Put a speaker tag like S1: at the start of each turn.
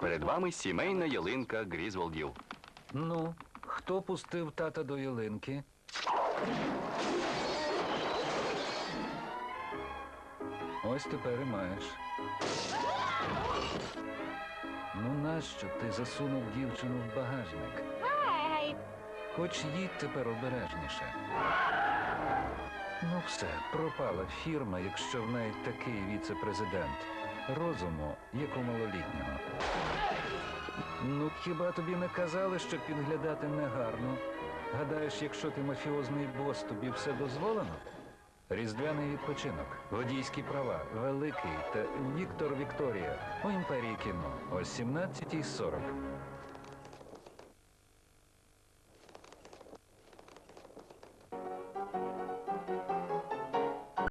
S1: Перед вами сімейна ялинка Грізволдів.
S2: Ну, хто пустив тата до ялинки? Ось тепер і маєш. Ну нащо ти засунув дівчину в багажник? Хоч їдь тепер обережніше. Ну все, пропала фірма, якщо в неї такий віце-президент. Розуму, як у малолітнього. Ну, хіба тобі не казали, що підглядати негарно? Гадаєш, якщо ти мафіозний бос, тобі все дозволено? Різдвяний відпочинок, водійські права, великий та Віктор Вікторія у імперії кіно о 17.40.